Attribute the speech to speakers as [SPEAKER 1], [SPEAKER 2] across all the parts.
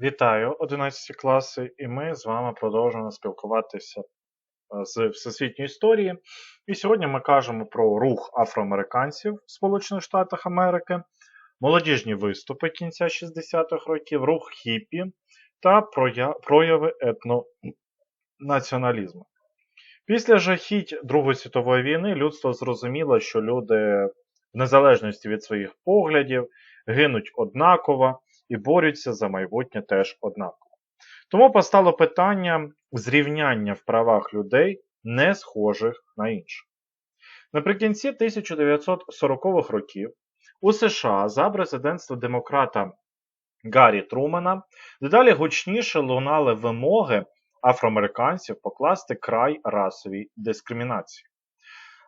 [SPEAKER 1] Вітаю, 11 класи, і ми з вами продовжуємо спілкуватися е, з всесвітньої історії. І сьогодні ми кажемо про рух афроамериканців в Сполучених Штатах Америки, молодіжні виступи кінця 60-х років, рух хіппі та прояви етнонаціоналізму. Після жахіть Другої світової війни людство зрозуміло, що люди, в незалежності від своїх поглядів, гинуть однаково і борються за майбутнє теж однаково. Тому постало питання зрівняння в правах людей, не схожих на інших. Наприкінці 1940-х років у США за президентства демократа Гаррі Трумана дедалі гучніше лунали вимоги афроамериканців покласти край расовій дискримінації.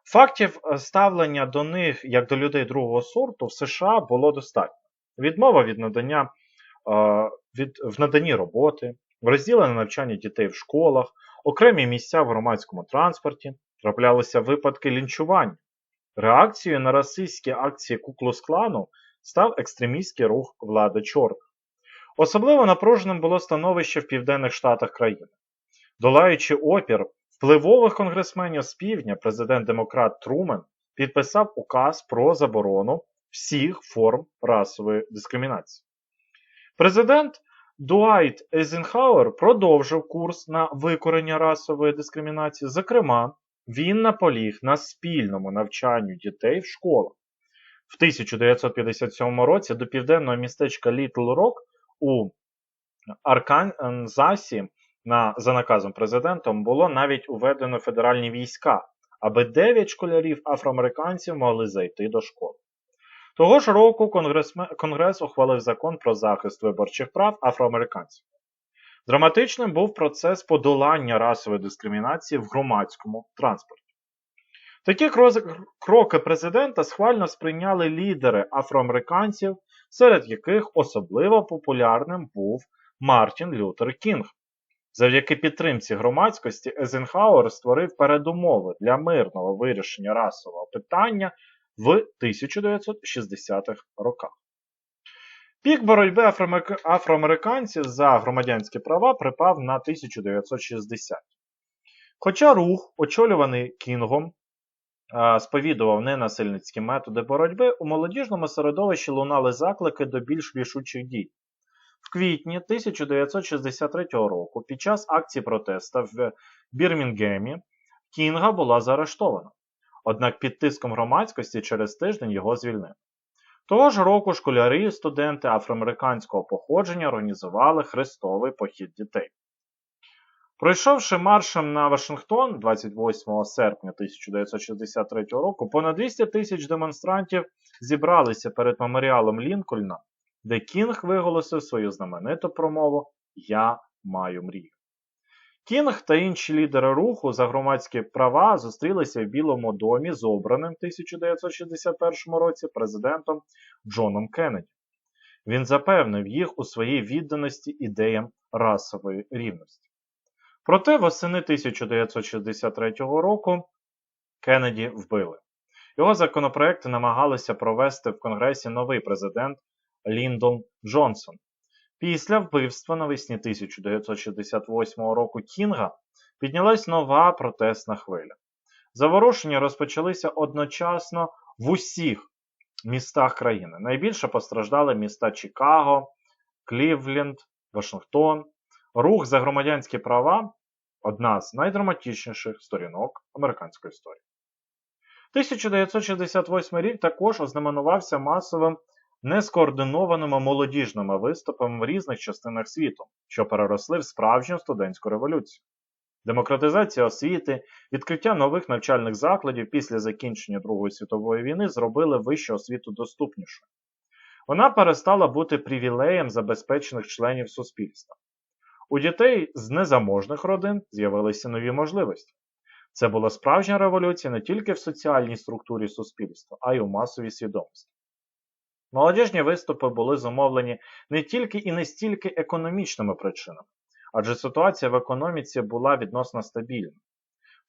[SPEAKER 1] Фактів ставлення до них як до людей другого сорту в США було достатньо відмова від надання від, в наданні роботи, розділене навчання дітей в школах, окремі місця в громадському транспорті, траплялися випадки лінчування. Реакцією на расистські акції Куклус-клану став екстремістський рух влади чорних. Особливо напруженим було становище в південних штатах країни. Долаючи опір впливових конгресменів з півдня, президент-демократ Трумен підписав указ про заборону всіх форм расової дискримінації. Президент Дуайт Ейзенхауер продовжив курс на викорення расової дискримінації. Зокрема, він наполіг на спільному навчанню дітей в школах. В 1957 році до південного містечка Літл Рок у Арканзасі на, за наказом президентом було навіть уведено федеральні війська, аби 9 школярів афроамериканців могли зайти до школи. Того ж року Конгрес, Конгрес ухвалив закон про захист виборчих прав афроамериканців. Драматичним був процес подолання расової дискримінації в громадському транспорті. Такі кроки президента схвально сприйняли лідери афроамериканців, серед яких особливо популярним був Мартін Лютер Кінг. Завдяки підтримці громадськості Езенхауер створив передумови для мирного вирішення расового питання в 1960-х роках. Пік боротьби афроамериканців за громадянські права припав на 1960 Хоча рух, очолюваний Кінгом, сповідував ненасильницькі методи боротьби, у молодіжному середовищі лунали заклики до більш рішучих дій. В квітні 1963 року під час акції протесту в Бірмінгемі Кінга була заарештована. Однак під тиском громадськості через тиждень його звільнили. Того ж року школярі і студенти афроамериканського походження організували хрестовий похід дітей. Пройшовши маршем на Вашингтон 28 серпня 1963 року, понад 200 тисяч демонстрантів зібралися перед меморіалом Лінкольна, де Кінг виголосив свою знамениту промову Я маю мрію. Кінг та інші лідери руху за громадські права зустрілися в Білому домі з обраним в 1961 році президентом Джоном Кеннеді. Він запевнив їх у своїй відданості ідеям расової рівності. Проте восени 1963 року Кеннеді вбили. Його законопроекти намагалися провести в Конгресі новий президент Ліндон Джонсон. Після вбивства навесні 1968 року Кінга піднялась нова протестна хвиля. Заворушення розпочалися одночасно в усіх містах країни. Найбільше постраждали міста Чикаго, Клівленд, Вашингтон. Рух за громадянські права одна з найдраматичніших сторінок американської історії. 1968 рік також ознаменувався масовим нескоординованими молодіжними виступами в різних частинах світу, що переросли в справжню студентську революцію. Демократизація освіти, відкриття нових навчальних закладів після закінчення Другої світової війни зробили вищу освіту доступнішою. Вона перестала бути привілеєм забезпечених членів суспільства. У дітей з незаможних родин з'явилися нові можливості. Це була справжня революція не тільки в соціальній структурі суспільства, а й у масовій свідомості. Молодіжні виступи були зумовлені не тільки і не стільки економічними причинами, адже ситуація в економіці була відносно стабільна.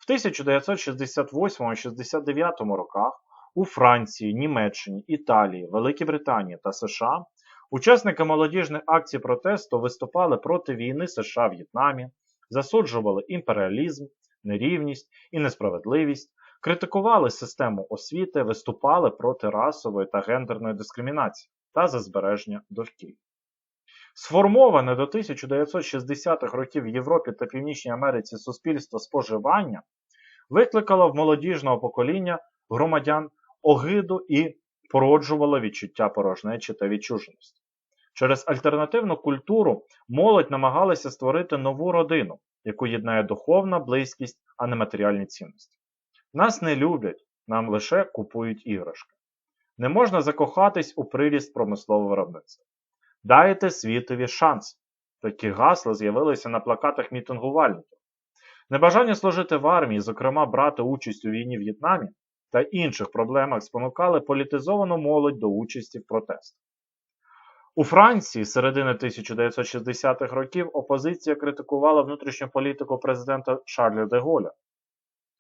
[SPEAKER 1] В 1968-69 роках у Франції, Німеччині, Італії, Великій Британії та США Учасники молодіжних акцій протесту виступали проти війни США в В'єтнамі, засуджували імперіалізм, нерівність і несправедливість, критикували систему освіти, виступали проти расової та гендерної дискримінації та за збереження довкілля. Сформоване до 1960-х років в Європі та Північній Америці суспільство споживання викликало в молодіжного покоління громадян огиду і породжувало відчуття порожнечі та відчуженості. Через альтернативну культуру молодь намагалася створити нову родину, яку єднає духовна близькість, а не матеріальні цінності. Нас не люблять, нам лише купують іграшки. Не можна закохатись у приріст промислового виробництва. Дайте світові шанс. Такі гасла з'явилися на плакатах мітингувальників. Небажання служити в армії, зокрема брати участь у війні в В'єтнамі та інших проблемах спонукали політизовану молодь до участі в протестах. У Франції середини 1960-х років опозиція критикувала внутрішню політику президента Шарля де Голля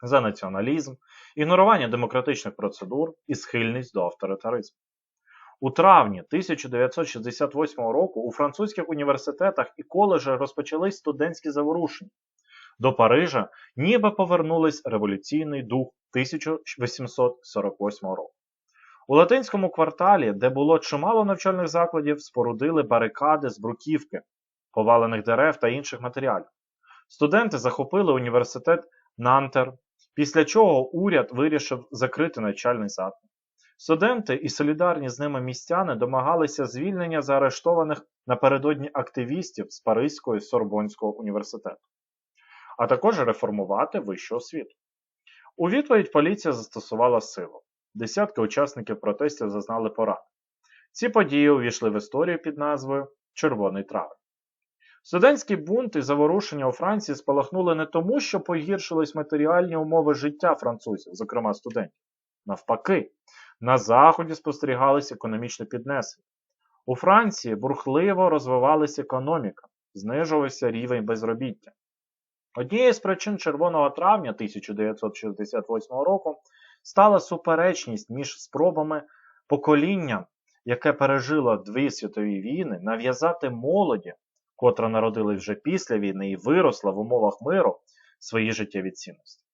[SPEAKER 1] за націоналізм, ігнорування демократичних процедур і схильність до авторитаризму. У травні 1968 року у французьких університетах і коледжах розпочались студентські заворушення. До Парижа ніби повернулись революційний дух 1848 року. У латинському кварталі, де було чимало навчальних закладів, спорудили барикади з бруківки, повалених дерев та інших матеріалів. Студенти захопили університет Нантер, після чого уряд вирішив закрити навчальний заклад. Студенти і солідарні з ними містяни домагалися звільнення заарештованих напередодні активістів з Паризького і Сорбонського університету, а також реформувати вищу освіту. У відповідь поліція застосувала силу. Десятки учасників протестів зазнали порад. Ці події увійшли в історію під назвою Червоний травень. Студентські бунти заворушення у Франції спалахнули не тому, що погіршились матеріальні умови життя французів, зокрема студентів. Навпаки, на Заході спостерігалися економічне піднесення. У Франції бурхливо розвивалася економіка, знижувався рівень безробіття. Однією з причин Червоного травня 1968 року стала суперечність між спробами покоління, яке пережило дві світові війни, нав'язати молоді, котра народилась вже після війни і виросла в умовах миру свої життєві цінності.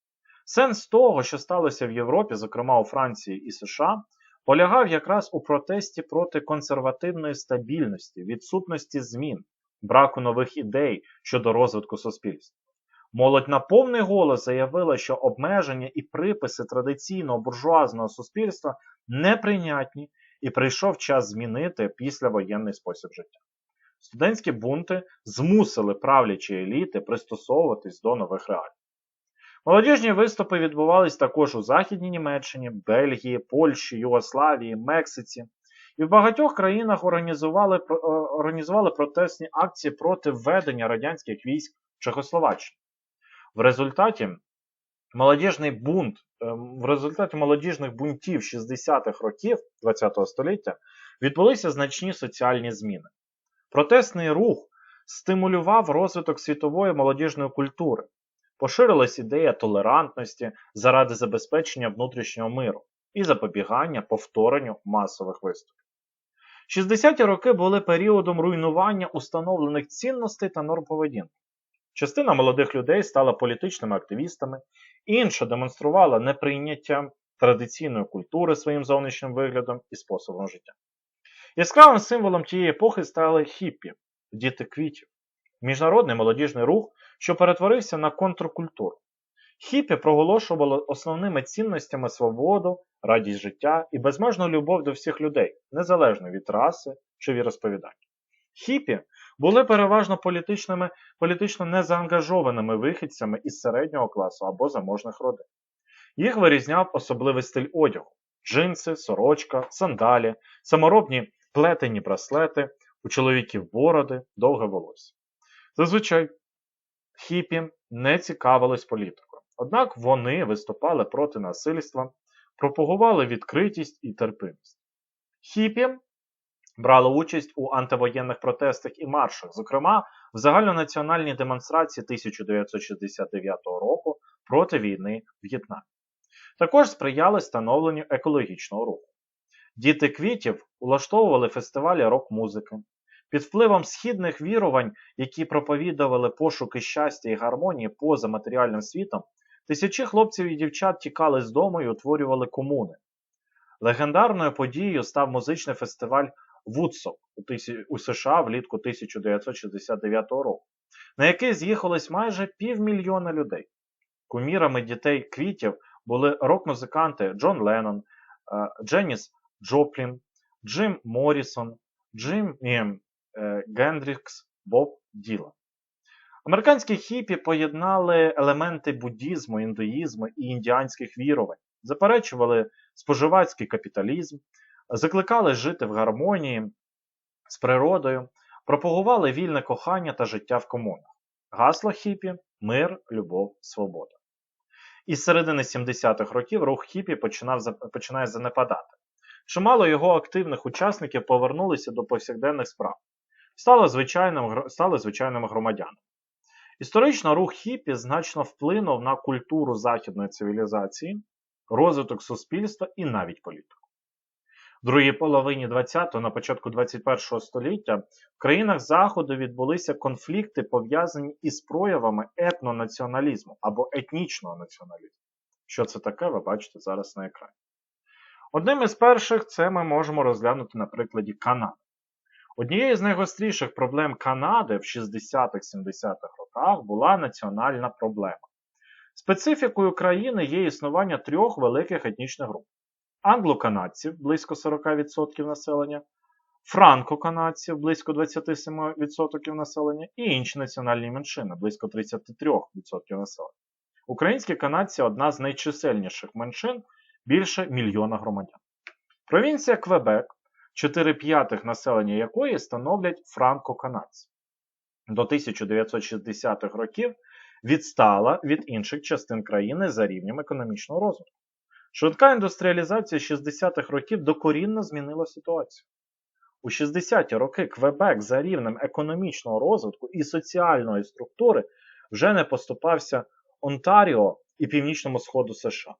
[SPEAKER 1] Сенс того, що сталося в Європі, зокрема у Франції і США, полягав якраз у протесті проти консервативної стабільності, відсутності змін, браку нових ідей щодо розвитку суспільства. Молодь на повний голос заявила, що обмеження і приписи традиційного буржуазного суспільства неприйнятні і прийшов час змінити післявоєнний спосіб життя. Студентські бунти змусили правлячі еліти пристосовуватись до нових реалій. Молодіжні виступи відбувались також у Західній Німеччині, Бельгії, Польщі, Югославії, Мексиці. І в багатьох країнах організували організували протестні акції проти введення радянських військ в Чехословаччину. В результаті молодіжний бунт, в результаті молодіжних бунтів 60-х років ХХ століття відбулися значні соціальні зміни. Протестний рух стимулював розвиток світової молодіжної культури, поширилась ідея толерантності заради забезпечення внутрішнього миру і запобігання повторенню масових виступів. 60-ті роки були періодом руйнування установлених цінностей та норм поведінки. Частина молодих людей стала політичними активістами, інша демонструвала неприйняття традиційної культури своїм зовнішнім виглядом і способом життя. Яскравим символом тієї епохи стали хіппі, діти квітів, міжнародний молодіжний рух, що перетворився на контркультуру. Хіппі проголошували основними цінностями свободу, радість життя і безмежну любов до всіх людей, незалежно від раси чи віросповідання. Хіппі були переважно політичними, політично незаангажованими вихідцями із середнього класу або заможних родин. Їх вирізняв особливий стиль одягу: джинси, сорочка, сандалі, саморобні плетені браслети, у чоловіків бороди, довге волосся. Зазвичай хіпі не цікавились політикою, однак вони виступали проти насильства, пропагували відкритість і терпимість. Хіпі брали участь у антивоєнних протестах і маршах, зокрема в загальнонаціональній демонстрації 1969 року проти війни в В'єтнамі. Також сприяли становленню екологічного руху. Діти квітів улаштовували фестивалі рок-музики. Під впливом східних вірувань, які проповідували пошуки щастя і гармонії поза матеріальним світом, тисячі хлопців і дівчат тікали з дому і утворювали комуни. Легендарною подією став музичний фестиваль Вудсок у, США влітку 1969 року, на який з'їхалось майже півмільйона людей. Кумірами дітей квітів були рок-музиканти Джон Леннон, е, Дженіс Джоплін, Джим Моррісон, Джим е, Гендрікс, Боб Ділан. Американські хіпі поєднали елементи буддізму, індуїзму і індіанських вірувань, заперечували споживацький капіталізм, закликали жити в гармонії з природою, пропагували вільне кохання та життя в комунах. Гасло хіпі мир, любов, свобода. Із середини 70-х років рух хіпі починав, починає занепадати. Чимало його активних учасників повернулися до повсякденних справ, стали, звичайним, стали звичайними громадянами. Історично рух хіпі значно вплинув на культуру західної цивілізації, розвиток суспільства і навіть політику. В другій половині 20-го, на початку 21-го століття в країнах Заходу відбулися конфлікти, пов'язані із проявами етнонаціоналізму або етнічного націоналізму. Що це таке, ви бачите зараз на екрані. Одним із перших це ми можемо розглянути на прикладі Канади. Однією з найгостріших проблем Канади в 60-70-х роках була національна проблема. Специфікою країни є існування трьох великих етнічних груп: англо-канадців близько 40% населення, франко-канадців близько 27% населення і інші національні меншини близько 33% населення. Українські канадці одна з найчисельніших меншин більше мільйона громадян. Провінція Квебек, 4 п'ятих населення якої становлять франко-канадці. До 1960-х років відстала від інших частин країни за рівнем економічного розвитку. Швидка індустріалізація 60-х років докорінно змінила ситуацію. У 60-ті роки Квебек за рівнем економічного розвитку і соціальної структури вже не поступався Онтаріо і Північному Сходу США.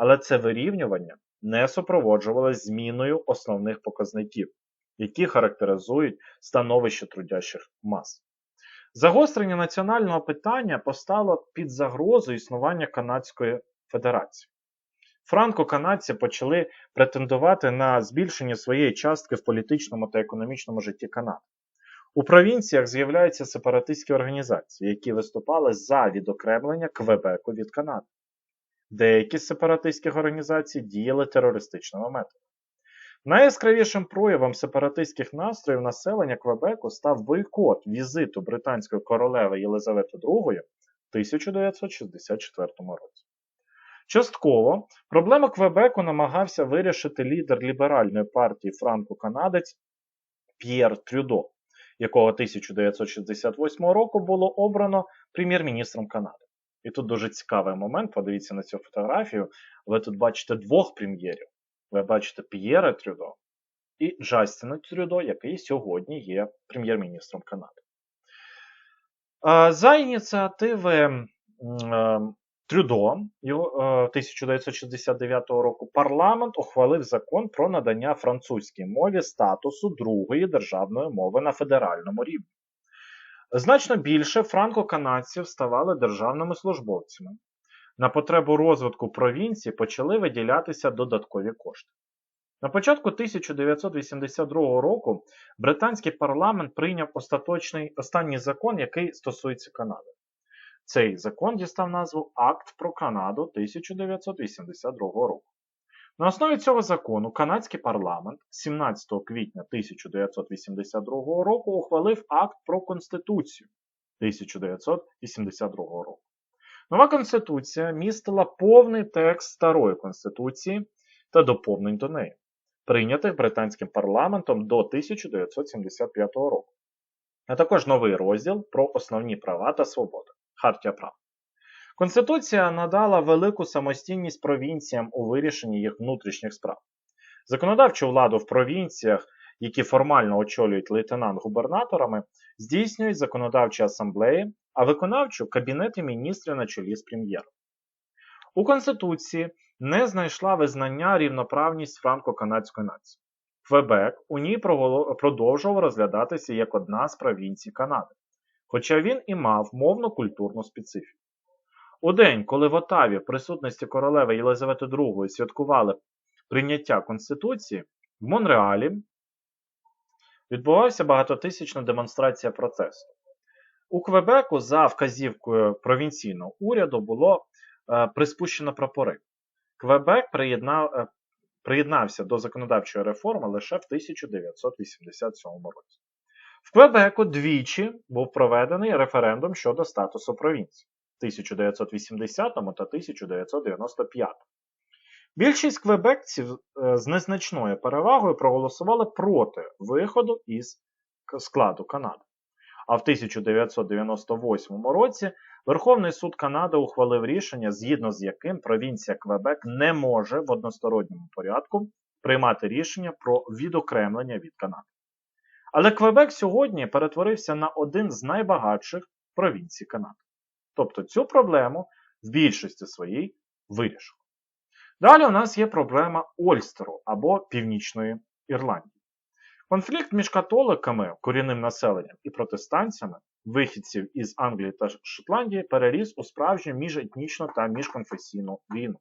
[SPEAKER 1] Але це вирівнювання не супроводжувалось зміною основних показників, які характеризують становище трудящих мас. Загострення національного питання постало під загрозу існування Канадської Федерації. Франко-канадці почали претендувати на збільшення своєї частки в політичному та економічному житті Канади. У провінціях з'являються сепаратистські організації, які виступали за відокремлення Квебеку від Канади. Деякі з сепаратистських організацій діяли терористичними методами. Найяскравішим проявом сепаратистських настроїв населення Квебеку став бойкот візиту британської королеви Єлизавети II в 1964 році. Частково проблему Квебеку намагався вирішити лідер ліберальної партії франко-канадець П'єр Трюдо, якого 1968 року було обрано прем'єр-міністром Канади. І тут дуже цікавий момент, подивіться на цю фотографію. Ви тут бачите двох прем'єрів. Ви бачите П'єра Трюдо і Джастіна Трюдо, який сьогодні є прем'єр-міністром Канади. За ініціативи Трюдо 1969 року парламент ухвалив закон про надання французькій мові статусу другої державної мови на федеральному рівні. Значно більше франко-канадців ставали державними службовцями. На потребу розвитку провінції почали виділятися додаткові кошти. На початку 1982 року британський парламент прийняв остаточний останній закон, який стосується Канади. Цей закон дістав назву Акт про Канаду 1982 року. На основі цього закону канадський парламент 17 квітня 1982 року ухвалив акт про Конституцію 1982 року. Нова Конституція містила повний текст старої Конституції та доповнень до неї, прийнятих британським парламентом до 1975 року, а також новий розділ про основні права та свободи Хартія прав. Конституція надала велику самостійність провінціям у вирішенні їх внутрішніх справ. Законодавчу владу в провінціях, які формально очолюють лейтенант-губернаторами, здійснюють законодавчі асамблеї, а виконавчу кабінети міністрів на чолі з прем'єром. У Конституції не знайшла визнання рівноправність франко-канадської нації. Квебек у ній продовжував розглядатися як одна з провінцій Канади, хоча він і мав мовно-культурну специфіку. У день, коли в Отаві в присутності королеви Єлизавети II святкували прийняття Конституції, в Монреалі відбувався багатотисячна демонстрація протесту. У Квебеку за вказівкою провінційного уряду було е, приспущено прапори. Квебек приєднав, е, приєднався до законодавчої реформи лише в 1987 році. В Квебеку двічі був проведений референдум щодо статусу провінції 1980 та 1995. Більшість квебекців е, з незначною перевагою проголосували проти виходу із складу Канади. А в 1998 році Верховний суд Канади ухвалив рішення, згідно з яким провінція Квебек не може в односторонньому порядку приймати рішення про відокремлення від Канади. Але Квебек сьогодні перетворився на один з найбагатших провінцій Канади. Тобто цю проблему в більшості своїй вирішив. Далі у нас є проблема Ольстеру або Північної Ірландії. Конфлікт між католиками, корінним населенням і протестантцями, вихідців із Англії та Шотландії, переріс у справжню міжетнічну та міжконфесійну війну.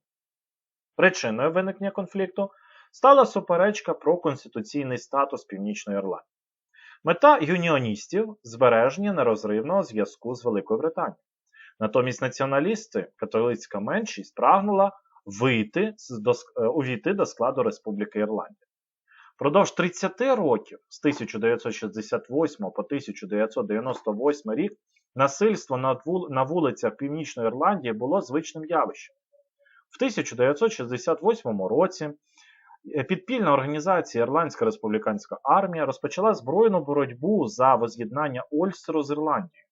[SPEAKER 1] Причиною виникнення конфлікту стала суперечка про конституційний статус Північної Ірландії. Мета юніоністів збереження нерозривного зв'язку з Великою Британією. Натомість націоналісти, католицька меншість, прагнула вийти до, е, увійти до складу Республіки Ірландія. Продовж 30 років з 1968 по 1998 рік насильство на, вулицях Північної Ірландії було звичним явищем. В 1968 році підпільна організація Ірландська республіканська армія розпочала збройну боротьбу за воз'єднання Ольстеру з Ірландією.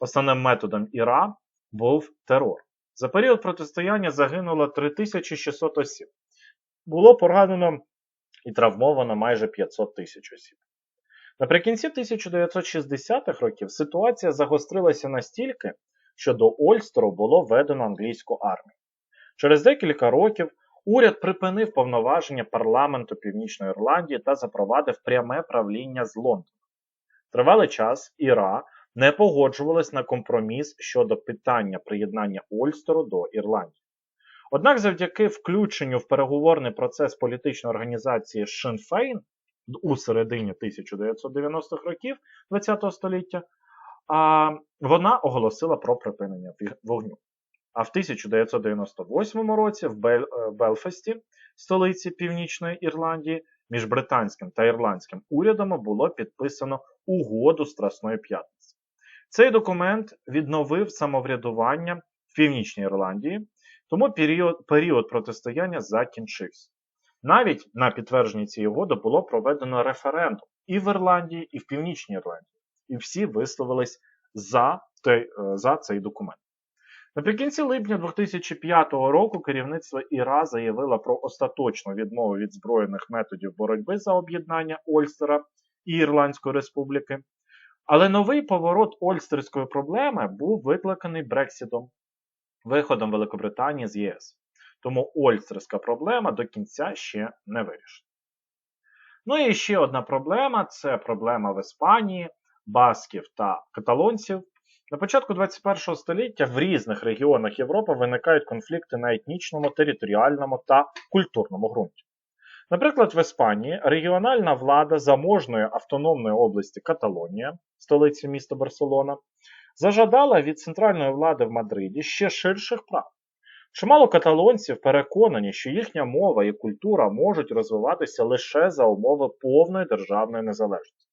[SPEAKER 1] Основним методом Іра був терор. За період протистояння загинуло 3600 осіб. Було поранено і травмовано майже 500 тисяч осіб. Наприкінці 1960-х років ситуація загострилася настільки, що до Ольстеру було введено англійську армію. Через декілька років уряд припинив повноваження парламенту Північної Ірландії та запровадив пряме правління з Лондона. Тривалий час Іра не погоджувалась на компроміс щодо питання приєднання Ольстеру до Ірландії. Однак, завдяки включенню в переговорний процес політичної організації Féin у середині 1990-х років ХХ століття, вона оголосила про припинення вогню. А в 1998 році в е, Белфасті, столиці Північної Ірландії, між британським та ірландським урядами було підписано угоду Страсної п'ятниці. Цей документ відновив самоврядування в Північній Ірландії, тому період, період протистояння закінчився. Навіть на підтвердженні цієї угоди було проведено референдум і в Ірландії, і в Північній Ірландії. І всі висловились за, той, е, за цей документ. Наприкінці липня 2005 року керівництво Іра заявило про остаточну відмову від збройних методів боротьби за об'єднання Ольстера і Ірландської Республіки. Але новий поворот Ольстерської проблеми був викликаний Брексітом, виходом Великобританії з ЄС. Тому Ольстерська проблема до кінця ще не вирішена. Ну і ще одна проблема це проблема в Іспанії, басків та каталонців. На початку 21 століття в різних регіонах Європи виникають конфлікти на етнічному, територіальному та культурному ґрунті. Наприклад, в Іспанії регіональна влада заможної автономної області Каталонія, столиці міста Барселона, зажадала від центральної влади в Мадриді ще ширших прав. Чимало каталонців переконані, що їхня мова і культура можуть розвиватися лише за умови повної державної незалежності.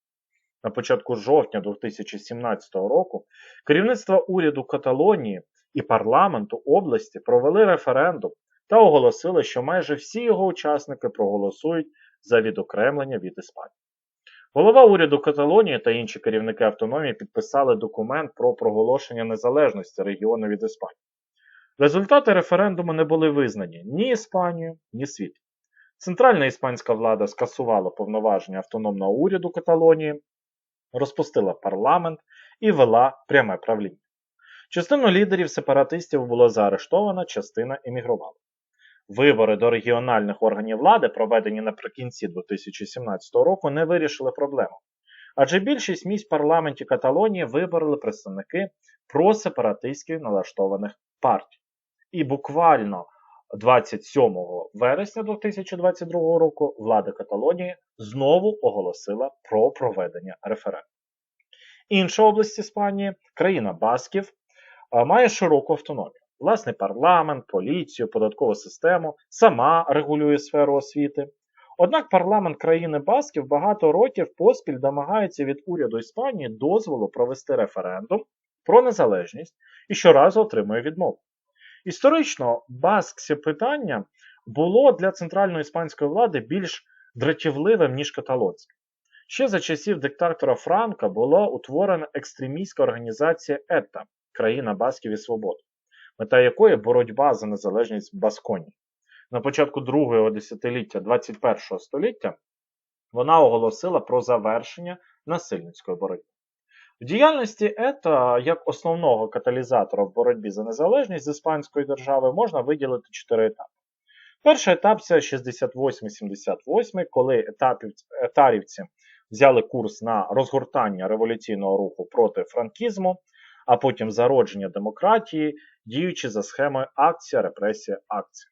[SPEAKER 1] На початку жовтня 2017 року керівництво уряду Каталонії і парламенту області провели референдум та оголосили, що майже всі його учасники проголосують за відокремлення від Іспанії. Голова уряду Каталонії та інші керівники автономії підписали документ про проголошення незалежності регіону від Іспанії. Результати референдуму не були визнані ні Іспанією, ні світом. Центральна іспанська влада скасувала повноваження автономного уряду Каталонії, розпустила парламент і вела пряме правління. Частину лідерів сепаратистів було заарештовано, частина емігрувала. Вибори до регіональних органів влади, проведені наприкінці 2017 року, не вирішили проблему. Адже більшість місць в парламенті Каталонії вибороли представники просепаратистськи налаштованих партій. І буквально 27 вересня 2022 року влада Каталонії знову оголосила про проведення референдуму. Інша область Іспанії, країна Басків, має широку автономію. Власний парламент, поліцію, податкову систему сама регулює сферу освіти. Однак парламент країни Басків багато років поспіль домагається від уряду Іспанії дозволу провести референдум про незалежність і щоразу отримує відмову. Історично баскське питання було для центральної іспанської влади більш дратівливим, ніж каталонське. Ще за часів диктатора Франка була утворена екстремістська організація ЕТА країна Басків і Свободи, мета якої боротьба за незалежність Басконії. На початку другого десятиліття 21 століття вона оголосила про завершення насильницької боротьби. В діяльності ЕТА як основного каталізатора в боротьбі за незалежність з іспанської держави можна виділити чотири етапи. Перший етап це 68-78, коли етарівці взяли курс на розгортання революційного руху проти франкізму, а потім зародження демократії, діючи за схемою акція, репресія, акція.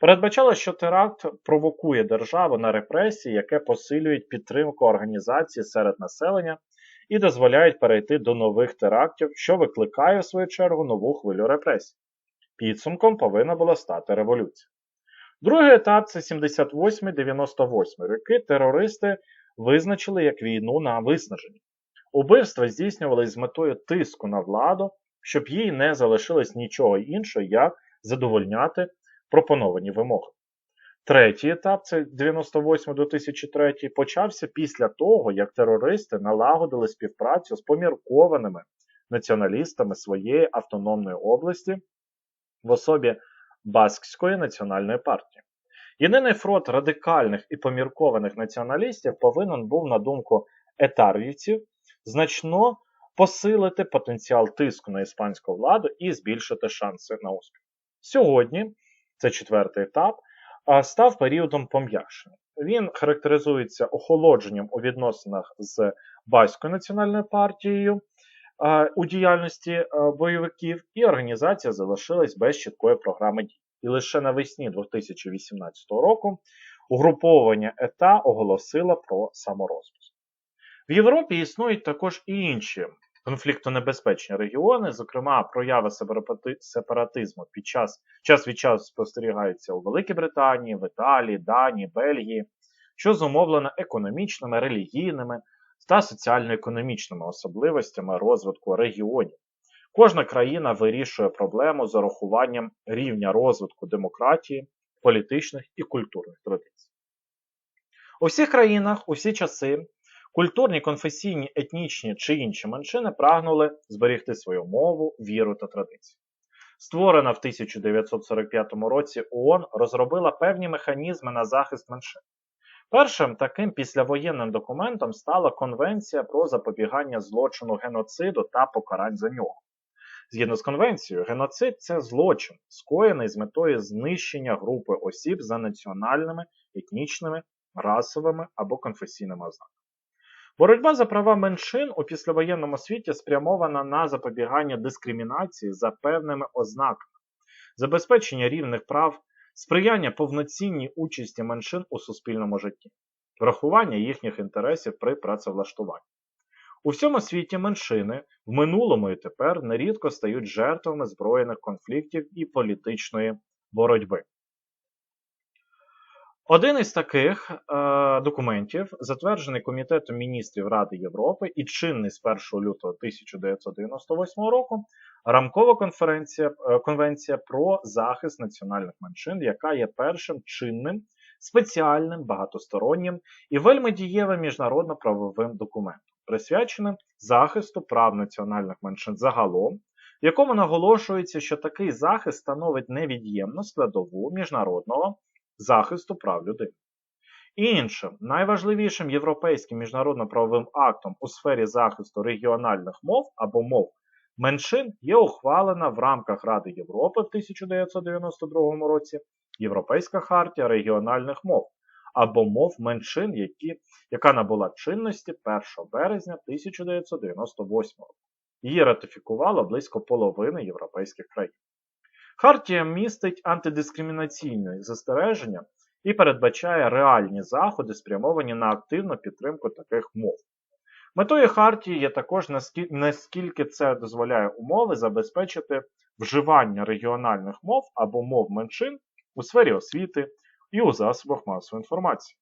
[SPEAKER 1] Передбачало, що теракт провокує державу на репресії, яке посилюють підтримку організації серед населення і дозволяють перейти до нових терактів, що викликає в свою чергу нову хвилю репресій. Підсумком повинна була стати революція. Другий етап це 78-98 роки. Терористи визначили як війну на виснаження. Убивства здійснювалися з метою тиску на владу, щоб їй не залишилось нічого іншого, як задовольняти пропоновані вимоги. Третій етап, це 98 2003, почався після того, як терористи налагодили співпрацю з поміркованими націоналістами своєї автономної області в особі Баскської національної партії. Єдиний фронт радикальних і поміркованих націоналістів повинен був, на думку етарвівців, значно посилити потенціал тиску на іспанську владу і збільшити шанси на успіх. Сьогодні, це четвертий етап, став періодом пом'якшення. Він характеризується охолодженням у відносинах з Баською національною партією у діяльності бойовиків, і організація залишилась без чіткої програми дій. І лише навесні 2018 року угруповання ЕТА оголосило про саморозпуск. В Європі існують також і інші конфліктонебезпечні регіони, зокрема, прояви сепаратизму під час час від часу спостерігаються у Великій Британії, в Італії, Данії, Бельгії, що зумовлено економічними, релігійними та соціально-економічними особливостями розвитку регіонів. Кожна країна вирішує проблему з урахуванням рівня розвитку демократії, політичних і культурних традицій. У всіх країнах, у всі часи Культурні, конфесійні, етнічні чи інші меншини прагнули зберегти свою мову, віру та традиції. Створена в 1945 році ООН розробила певні механізми на захист меншин. Першим таким післявоєнним документом стала Конвенція про запобігання злочину геноциду та покарань за нього. Згідно з конвенцією, геноцид це злочин, скоєний з метою знищення групи осіб за національними, етнічними, расовими або конфесійними ознаками. Боротьба за права меншин у післявоєнному світі спрямована на запобігання дискримінації за певними ознаками, забезпечення рівних прав, сприяння повноцінній участі меншин у суспільному житті, врахування їхніх інтересів при працевлаштуванні. У всьому світі меншини в минулому і тепер нерідко стають жертвами збройних конфліктів і політичної боротьби. Один із таких е, документів, затверджений Комітетом міністрів Ради Європи і чинний з 1 лютого 1998 року, рамкова конференція, е, конвенція про захист національних меншин, яка є першим чинним, спеціальним, багатостороннім і вельми дієвим міжнародно-правовим документом, присвяченим захисту прав національних меншин загалом, в якому наголошується, що такий захист становить невід'ємну складову міжнародного захисту прав людини. Іншим найважливішим європейським міжнародно-правовим актом у сфері захисту регіональних мов або мов меншин є ухвалена в рамках Ради Європи в 1992 році Європейська хартія регіональних мов або мов меншин, які, яка набула чинності 1 березня 1998 року. Її ратифікувало близько половини європейських країн. Хартія містить антидискримінаційне застереження і передбачає реальні заходи, спрямовані на активну підтримку таких мов. Метою Хартії є також, наскільки це дозволяє умови, забезпечити вживання регіональних мов або мов меншин у сфері освіти і у засобах масової інформації,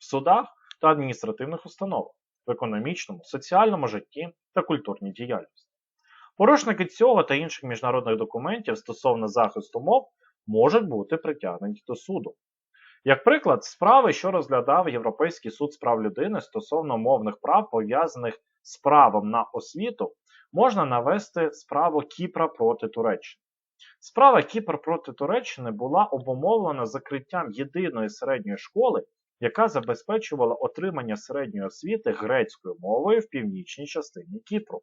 [SPEAKER 1] в судах та адміністративних установах, в економічному, соціальному житті та культурній діяльності. Порушники цього та інших міжнародних документів стосовно захисту мов можуть бути притягнені до суду. Як приклад, справи, що розглядав Європейський суд з прав людини стосовно мовних прав, пов'язаних з правом на освіту, можна навести справу Кіпра проти Туреччини. Справа Кіпр проти Туреччини була обумовлена закриттям єдиної середньої школи, яка забезпечувала отримання середньої освіти грецькою мовою в північній частині Кіпру.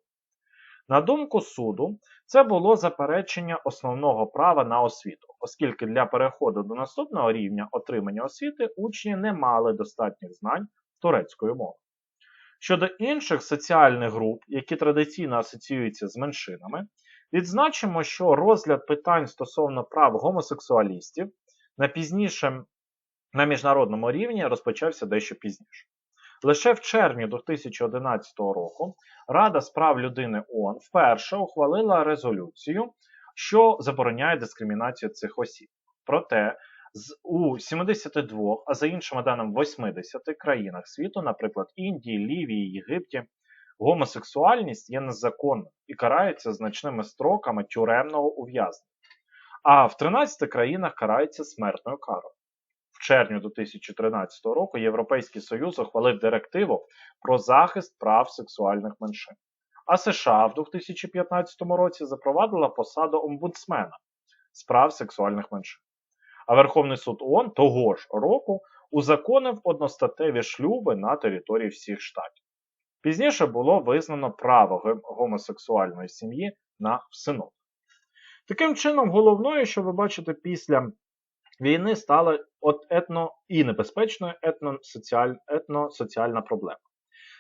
[SPEAKER 1] На думку суду, це було заперечення основного права на освіту, оскільки для переходу до наступного рівня отримання освіти учні не мали достатніх знань турецької мови. Щодо інших соціальних груп, які традиційно асоціюються з меншинами, відзначимо, що розгляд питань стосовно прав гомосексуалістів на пізніше на міжнародному рівні розпочався дещо пізніше. Лише в червні 2011 року Рада з прав людини ООН вперше ухвалила резолюцію, що забороняє дискримінацію цих осіб. Проте з у 72, а за іншими даними 80 країнах світу, наприклад, Індії, Лівії, Єгипті, гомосексуальність є незаконною і карається значними строками тюремного ув'язнення. А в 13 країнах карається смертною карою в червні 2013 року Європейський Союз ухвалив директиву про захист прав сексуальних меншин. А США в 2015 році запровадила посаду омбудсмена з прав сексуальних меншин. А Верховний суд ООН того ж року узаконив одностатеві шлюби на території всіх штатів. Пізніше було визнано право гомосексуальної сім'ї на всинод. Таким чином, головною, що ви бачите після війни стала от етно і небезпечною етносоціаль... етносоціальна проблема.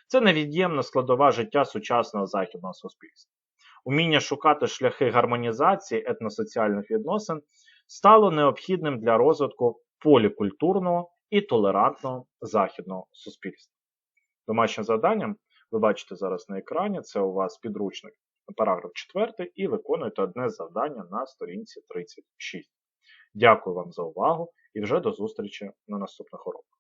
[SPEAKER 1] Це невід'ємна складова життя сучасного західного суспільства. Уміння шукати шляхи гармонізації етносоціальних відносин стало необхідним для розвитку полікультурного і толерантного західного суспільства. Домашнім завданням ви бачите зараз на екрані, це у вас підручник параграф 4 і виконуєте одне завдання на сторінці 36. Дякую вам за увагу і вже до зустрічі на наступних уроках.